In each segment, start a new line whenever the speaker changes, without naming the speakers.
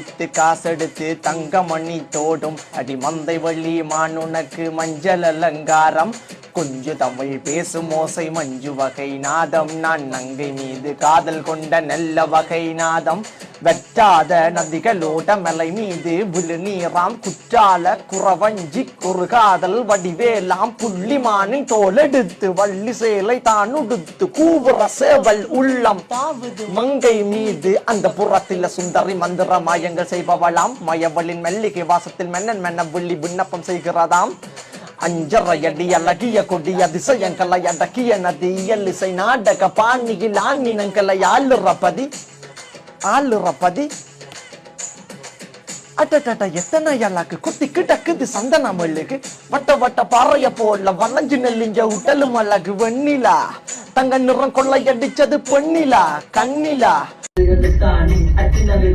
எடுத்து காசெடுத்து தங்கமணி தோடும். அடி மந்தை வள்ளி மானுனக்கு மஞ்சள் அலங்காரம். கொஞ்சு தமிழ் பேசும் ஓசை மஞ்சு வகை நாதம். நான் நங்கை மீது காதல் கொண்ட நல்ல வகை நாதம். வெட்டாத நதிகளோட மலை மீது விழு நீராம். குற்றால குறவஞ்சி குறுகாதல் வடிவேலாம். புள்ளிமானின் தோலெடுத்து வள்ளி சேலை தான் உடுத்து கூவுற சேவல் உள்ளம். மங்கை மீது அந்த புறத்தில சுந்தரி மந்திர மாயங்கள் செய்பவளாம். மயவளின் மெல்லிகை வாசத்தில் மென்னன் மென்ன வில்லி விண்ணப்பம் செய்கிறதாம். அஞ்சரை அடி அழகிய கொடிய அதிசயங்களை அடக்கிய நதி எல்லிசை நாடக பாணியில் ஆண்ணினங்களை ஆளுற பதி. அட்டட்ட எத்தனை எல்லாக்கு குத்திக்கு டக்குது சந்தன மல்லுக்கு. வட்ட வட்ட பாறைய போல வளைஞ்சு நெல்லிஞ்ச உடலு மலகு வெண்ணிலா. தங்க நிறம் கொள்ளையடிச்சது பெண்ணிலா கண்ணிலா.
தானே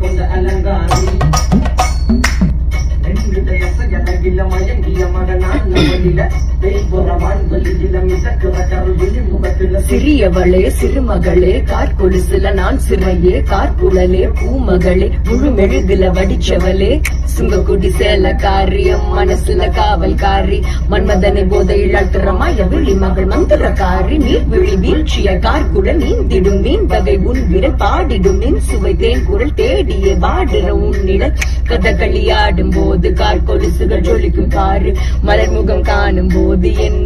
கொண்ட அலங்காரி.
சிறியவளே சிறுமகளே கார்கொலுசுல நான் சிறையே கார்குழலே பூமகளே முழு மெழுகுல வடிச்சவளே. சுங்கக்குடி சேலக்காரி எம் மனசுல காவல்காரி மன்மதனை போதை அழுத்துறமாய விழி மகள் மந்திரக்காரி நீர் விழி வீழ்ச்சிய கார்குழல் நீந்திடும் மீன் வகை உன் விரல் பாடிடும் மின் சுவை தேன் குரல் தேடிய வாடுற உன்னிடல் கதகளி ஆடும் போது கார்கொலுசுகள் ஜொலிக்கும் காரு மலர்முகம் காணும் போது என்ன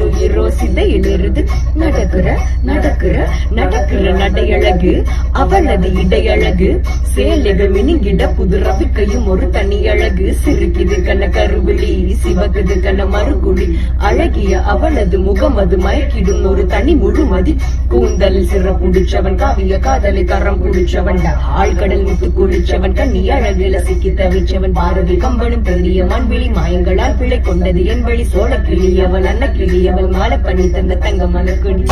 உயிரோ நடக்கிற நடக்கிற நடக்கிற நடையழகு அவளது இடையழகு. சேலைகள் மினிங்கிட புது ரவிக்கையும் ஒரு தனி அழகு. சிரிக்குது கண்ண கருவிழி சிவக்குது கண்ண மறுகுழி. அழகிய அவளது முகம் அது மயக்கிடும் ஒரு தனி முழுமதி. கூந்தல் சிற புடிச்சவன் காவிய காதலை கரம் புடிச்சவன் ஆழ்கடல் முத்து குளிச்சவன் கண்ணி அழகுல சிக்கி தவிச்சவன். பாரதி கம்பனும் பெரிய மண்வெளி மாயங்களால் பிழை கொண்டது என் வழி. சோழ கிளியவள் அன்ன கிளியவள் மால பண்ணி தந்த தங்க மலர்கொடி.